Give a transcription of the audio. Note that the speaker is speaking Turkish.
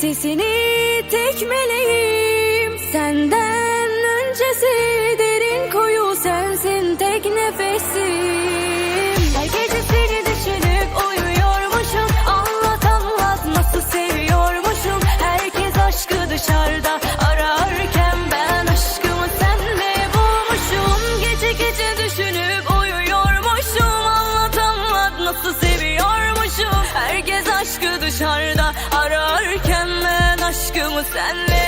Sesini tek meleğim senden öncesi derin koyu sensin tek nefesim. Her gece seni düşünüp uyuyormuşum anlat anlat nasıl seviyormuşum. Herkes aşkı dışarıda ararken ben aşkımı senle bulmuşum. Gece gece düşünüp uyuyormuşum anlat anlat nasıl seviyormuşum. Herkes aşkı dışarıda ararken sale.